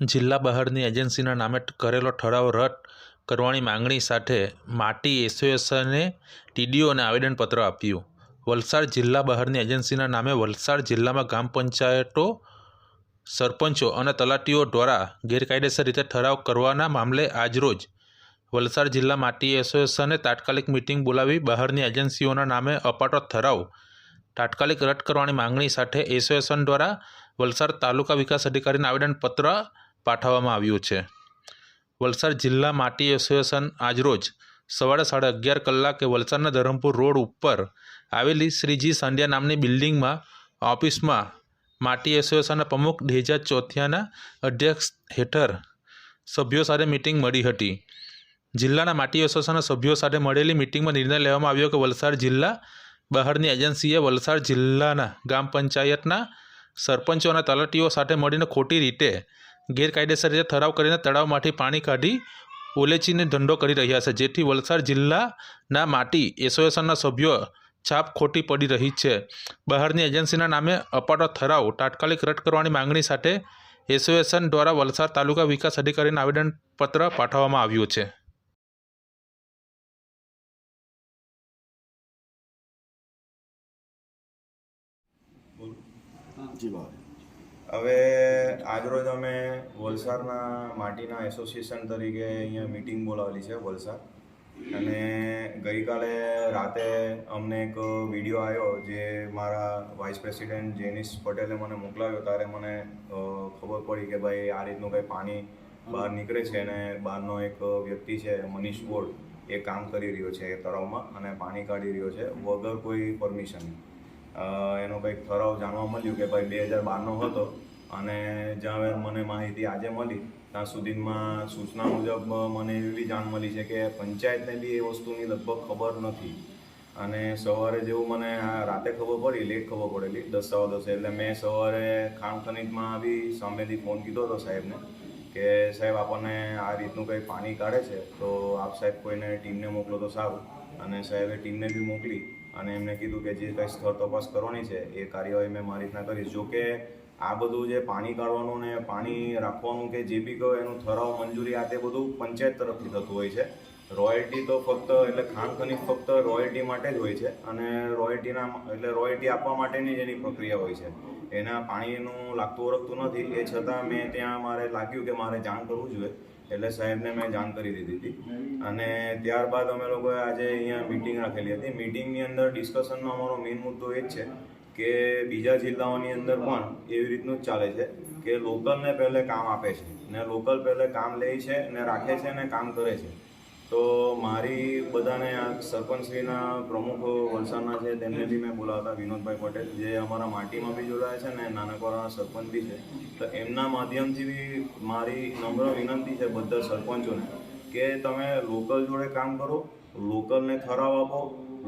જિલ્લા બહારની એજન્સીના નામે કરેલો ઠરાવ રદ કરવાની માંગણી સાથે માટી એસોસિએશને ટીડીઓને આવેદનપત્ર આપ્યું. વલસાડ જિલ્લા બહારની એજન્સીના નામે વલસાડ જિલ્લામાં ગ્રામ પંચાયતો સરપંચો અને તલાટીઓ દ્વારા ગેરકાયદેસર રીતે ઠરાવ કરવાના મામલે આજરોજ વલસાડ જિલ્લા માટી એસોસિએશને તાત્કાલિક મિટિંગ બોલાવી બહારની એજન્સીઓના નામે અપાટો ઠરાવ તાત્કાલિક રદ કરવાની માંગણી સાથે એસોસિએશન દ્વારા વલસાડ તાલુકા વિકાસ અધિકારીને આવેદનપત્ર પાઠવવામાં આવ્યું છે. વલસાડ જિલ્લા માટી એસોસિએશન આજરોજ સવારે સાડા અગિયાર કલાકે વલસાડના ધરમપુર રોડ ઉપર આવેલી શ્રીજી સાંડિયા નામની બિલ્ડિંગમાં ઓફિસમાં માટી એસોસિએશનના પ્રમુખ ડેજા ચોથિયાના અધ્યક્ષ હેઠળ સભ્યો સાથે મિટિંગ મળી હતી. જિલ્લાના માટી એસોસિએશનના સભ્યો સાથે મળેલી મિટિંગમાં નિર્ણય લેવામાં આવ્યો કે વલસાડ જિલ્લા બહારની એજન્સીએ વલસાડ જિલ્લાના ગ્રામ પંચાયતના સરપંચો અને તલાટીઓ સાથે મળીને ખોટી રીતે ગેરકાયદેસર રીતે ઠરાવ કરીને તળાવમાંથી પાણી કાઢી ઓલેચીને ધંધો કરી રહ્યા છે, જેથી વલસાડ જિલ્લાના માટી એસોસિએશનના સભ્યો છાપ ખોટી પડી રહી છે. બહારની એજન્સીના નામે અપાતો ઠરાવ તાત્કાલિક રદ કરવાની માંગણી સાથે એસોસિએશન દ્વારા વલસાડ તાલુકા વિકાસ અધિકારીને આવેદનપત્ર પાઠવવામાં આવ્યું છે. જી હવે આજરોજ અમે વલસાડના માટીના એસોસિએશન તરીકે અહીંયા મિટિંગ બોલાવેલી છે વલસાડ. અને ગઈકાલે રાતે અમને એક વીડિયો આવ્યો જે મારા વાઇસ પ્રેસિડેન્ટ જેનિસ પટેલે મને મોકલાવ્યો. ત્યારે મને ખબર પડી કે ભાઈ આ રીતનું કંઈ પાણી બહાર નીકળે છે અને બહારનો એક વ્યક્તિ છે, મનીષ ગોળ, એ કામ કરી રહ્યો છે એ તળાવમાં અને પાણી કાઢી રહ્યો છે વગર કોઈ પરમિશન. એનો કંઈક ઠરાવ જાણવા મળ્યું કે ભાઈ બે હજાર બારનો હતો અને જ્યાં મને માહિતી આજે મળી, ત્યાં સુધીમાં સૂચના મુજબ મને એવી જાણ મળી છે કે પંચાયતને બી એ વસ્તુની લગભગ ખબર નથી. અને સવારે જેવું મને રાતે ખબર પડી લેટ ખબર પડેલી દસ, સવા દસે, એટલે મેં સવારે ખાણ ખનીજમાં બી સામેથી ફોન કીધો હતો સાહેબને કે, સાહેબ, આપણને આ રીતનું કંઈ પાણી કાઢે છે? તો આપ સાહેબ કોઈને ટીમને મોકલો તો સારું. અને સાહેબે ટીમને બી મોકલી. અને એમને કીધું કે જે કંઈ સ્થળ તપાસ કરવાની છે, એ કાર્યવાહી મેં મારી રીતના કરીશ જો કે આ બધું જે પાણી કાઢવાનું ને પાણી રાખવાનું કે જે બી કહો, એનું ઠરાવ મંજૂરી આ તે બધું પંચાયત તરફથી થતું હોય છે. રોયલ્ટી તો ફક્ત, એટલે ખાણ ખનીજ ફક્ત રોયલ્ટી માટે જ હોય છે. અને રોયલ્ટીના એટલે રોયલ્ટી આપવા માટેની જ એની પ્રક્રિયા હોય છે. એના પાણીનું લાગતું ઓળખતું નથી. એ છતાં મેં ત્યાં મારે લાગ્યું કે મારે જાણ કરવું જોઈએ. એટલે સાહેબને મેં જાણ કરી દીધી હતી. અને ત્યારબાદ અમે લોકોએ આજે અહીંયા મિટિંગ રાખેલી હતી. મિટિંગની અંદર ડિસ્કશનનો અમારો મેઇન મુદ્દો એ જ છે કે બીજા જિલ્લાઓની અંદર પણ એવી રીતનું જ ચાલે છે કે લોકલને પહેલે કામ આપે છે. ને લોકલ પહેલે કામ લે છે ને રાખે છે ને કામ કરે છે. તો મારી બધાને આ સરપંચશ્રીના પ્રમુખ વલસાડના છે, તેમને બી મેં બોલાવતા વિનોદભાઈ પટેલ, જે અમારા માટીમાં બી જોડાયા છે ને નાનકવાડા સરપંચ બી છે. તો એમના માધ્યમથી બી મારી નમ્ર વિનંતી છે બધા સરપંચોને કે તમે લોકલ જોડે કામ કરો, લોકલને ઠરાવ આપો,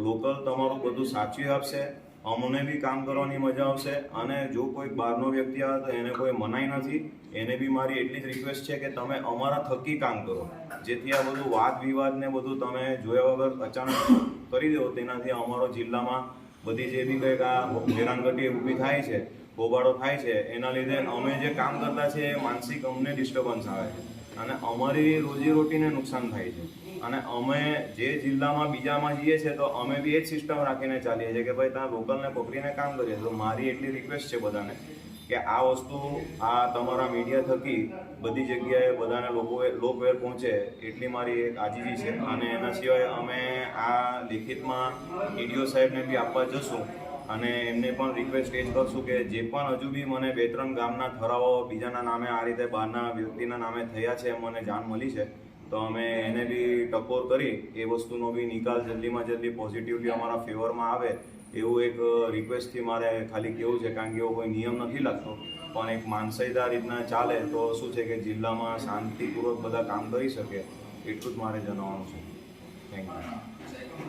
લોકલ તમારું બધું સાચવી આપશે અમને બી કામ કરવાની મજા આવશે અને જો કોઈ બહારનો વ્યક્તિ આવે તો એને કોઈ મનાઈ નથી. એને બી મારી એટલી જ રિક્વેસ્ટ છે કે તમે અમારા થકી કામ કરો. જેથી આ બધું વાદ વિવાદ ને બધું તમે જોયા વગર અચાનક કરી દો. તેનાથી અમારો જિલ્લામાં બધી જે બી કંઈક આ હેરાનગતિ ઊભી થાય છે, હોબાળો થાય છે, એના લીધે અમે જે કામ કરતા છે એ માનસિક અમને ડિસ્ટર્બન્સ આવે છે. અને અમારી રોજીરોટીને નુકસાન થાય છે. અને અમે જે જિલ્લામાં બીજામાં જઈએ છીએ, તો અમે બી એ જ સિસ્ટમ રાખીને ચાલીએ છીએ કે ભાઈ ત્યાં લોકલને પકડીને કામ કરીએ. તો મારી એટલી રિક્વેસ્ટ છે બધાને કે આ વસ્તુ આ તમારા મીડિયા થકી બધી જગ્યાએ બધાને લોકોએ, લોકવેર પહોંચે એટલી મારી એક આજીજી છે. અને એના સિવાય અમે આ લિખિતમાં ડીડીઓ સાહેબને બી આપવા જશું. અને એમને પણ રિક્વેસ્ટ એ જ કરશું કે જે પણ હજુ બી મને બે ત્રણ ગામના ઠરાવો બીજાના નામે આ રીતે બહારના વ્યક્તિના નામે થયા છે, મને જાણ મળી છે, તો અમે એને બી ટકોર કરી એ વસ્તુનો બી નિકાલ જલ્દીમાં જલ્દી પોઝિટિવલી અમારા ફેવરમાં આવે એવું એક રિક્વેસ્ટથી મારે ખાલી કેવું છે, કારણ કે એવો કોઈ નિયમ નથી લાગતો, પણ એક માનસિકતા રીતના ચાલે તો શું છે કે જિલ્લામાં શાંતિપૂર્વક બધા કામ કરી શકે, એટલું જ મારે જણાવવાનું છે. Thank you